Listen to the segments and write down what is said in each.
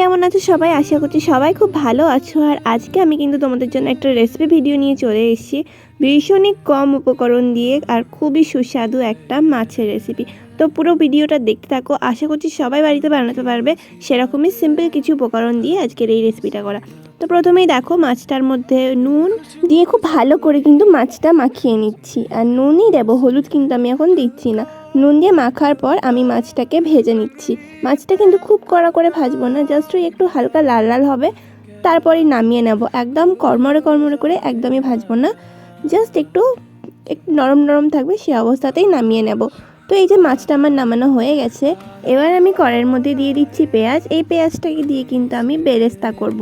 কেমন আছো সবাই? আশা করছি সবাই খুব ভালো আছো। আর আজকে আমি কিন্তু তোমাদের জন্য একটা রেসিপি ভিডিও নিয়ে চলে এসেছি। ভীষণই কম উপকরণ দিয়ে আর খুবই সুস্বাদু একটা মাছের রেসিপি তো পুরো ভিডিওটা দেখতে থাকো। আশা করছি সবাই বাড়িতে বানাতে পারবে। সেরকমই সিম্পল কিছু উপকরণ দিয়ে আজকের এই রেসিপিটা করা। তো প্রথমেই দেখো মাছটার মধ্যে নুন দিয়ে খুব ভালো করে কিন্তু মাছটা মাখিয়ে নিচ্ছি। আর নুনই দেবো, হলুদ কিন্তু আমি এখন দিচ্ছি না। নুন দিয়ে মাখার পর আমি মাছটাকে ভেজে নিচ্ছি। মাছটা কিন্তু খুব কড়া করে ভাজবো না জাস্ট ওই একটু হালকা লাল লাল হবে। তারপরেই নামিয়ে নেব। একদম কর্মরে কর্মরে করে একদমই ভাজবো না। জাস্ট একটু একটু নরম নরম থাকবে সে অবস্থাতেই নামিয়ে নেব। তো এই যে মাছটা আমার নামানো হয়ে গেছে, এবার আমি কড়ের মধ্যে দিয়ে দিচ্ছি পেঁয়াজ। এই পেঁয়াজটাকে দিয়ে কিন্তু আমি বেরেস্তা করব।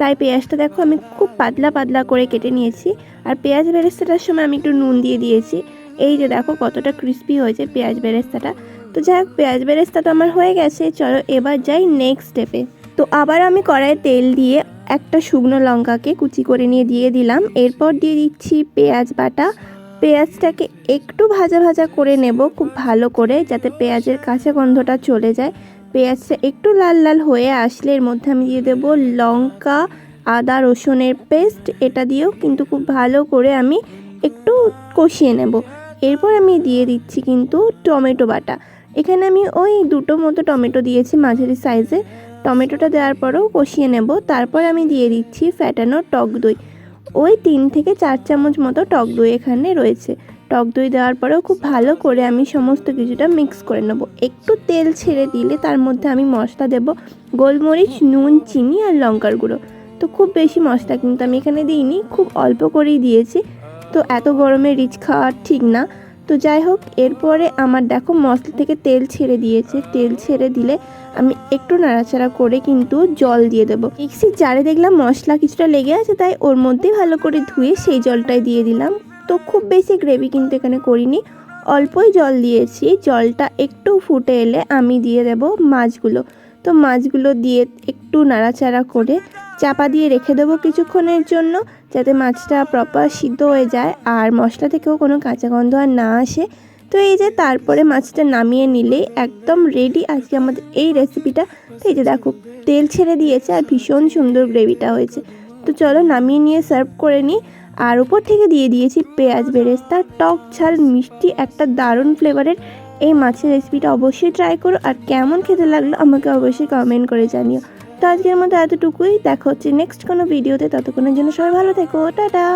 তাই পেঁয়াজটা দেখো আমি খুব পাতলা পাতলা করে কেটে নিয়েছি। আর পেঁয়াজ বেরেস্তাটার সময় আমি একটু নুন দিয়ে দিয়েছি। এই যে দেখো কতটা ক্রিস্পি হয়েছে পেঁয়াজ বেরেস্তাটা। তো যাই হোক পেঁয়াজ বেরেস্তাটা আমার হয়ে গেছে, চলো এবার যাই নেক্সট স্টেপে তো আবার আমি কড়াইয়ে তেল দিয়ে একটা শুকনো লঙ্কাকে কুচি করে নিয়ে দিয়ে দিলাম। এরপর দিয়ে দিচ্ছি পেঁয়াজ বাটা। পেঁয়াজটাকে একটু ভাজা ভাজা করে নেব খুব ভালো করে, যাতে পেঁয়াজের কাঁচা গন্ধটা চলে যায়। পেঁয়াজটা একটু লাল লাল হয়ে আসলে এর মধ্যে আমি দিয়ে দেবো লঙ্কা, আদা, রসুনের পেস্ট এটা দিয়েও কিন্তু খুব ভালো করে আমি একটু কষিয়ে নেব। এরপর আমি দিয়ে দিচ্ছি কিন্তু টমেটো বাটা। এখানে আমি ওই দুটো মতো টমেটো দিয়েছি মাঝারি সাইজে। টমেটোটা দেওয়ার পরেও কষিয়ে নেব। তারপর আমি দিয়ে দিচ্ছি ফ্যাটানো টক দই। ওই তিন থেকে চার চামচ মতো টক দই এখানে রয়েছে। টক দই দেওয়ার পরেও খুব ভালো করে আমি সমস্ত কিছুটা মিক্স করে নেব। একটু তেল ছেড়ে দিলে তার মধ্যে আমি মশলা দেব। গোলমরিচ, নুন, চিনি আর লঙ্কার গুঁড়ো। তো খুব বেশি মশলা কিন্তু আমি এখানে দিইনি। খুব অল্প করেই দিয়েছি। তো এত গরমে রিচ খাওয়া ঠিক না। তো যাই হোক, এরপরে আমার দেখো মশলা থেকে তেল ছেড়ে দিয়েছে। তেল ছেড়ে দিলে আমি একটু নাড়াচাড়া করে কিন্তু জল দিয়ে দেবো। মিক্সির জারে দেখলাম মশলা কিছুটা লেগে আছে, তাই ওর মধ্যেই ভালো করে ধুয়ে সেই জলটাই দিয়ে দিলাম। তো খুব বেশি গ্রেভি কিন্তু এখানে করিনি। অল্পই জল দিয়েছি। জলটা একটু ফুটে এলে আমি দিয়ে দেব মাছগুলো। তো মাছগুলো দিয়ে একটু নাড়াচাড়া করে চাপা দিয়ে রেখে দেবো কিছুক্ষণের জন্য যাতে মাছটা প্রপার সিদ্ধ হয়ে যায় আর মশলা থেকেও কোনো কাঁচা গন্ধ আর না আসে। তো এই যে তারপরে মাছটা নামিয়ে নিলেই একদম রেডি আজকে আমাদের এই রেসিপিটা তো এই যে দেখো, তেল ছেড়ে দিয়েছে আর ভীষণ সুন্দর গ্রেভিটা হয়েছে। তো চলো নামিয়ে নিয়ে সার্ভ করে নিই। আর উপর থেকে দিয়ে দিয়েছি পেঁয়াজ বেরেস্তা, টক ঝাল, মিষ্টি, একটা দারুণ ফ্লেভারের এই মাছের রেসিপিটা অবশ্যই ট্রাই করো আর কেমন খেতে লাগল আমাকে অবশ্যই কমেন্ট করে জানিও। তো আজকের মতো এতটুকুই। দেখা হচ্ছে নেক্সট কোনো ভিডিওতে ততক্ষণের জন্য সবাই ভালো থেকো। টাটা!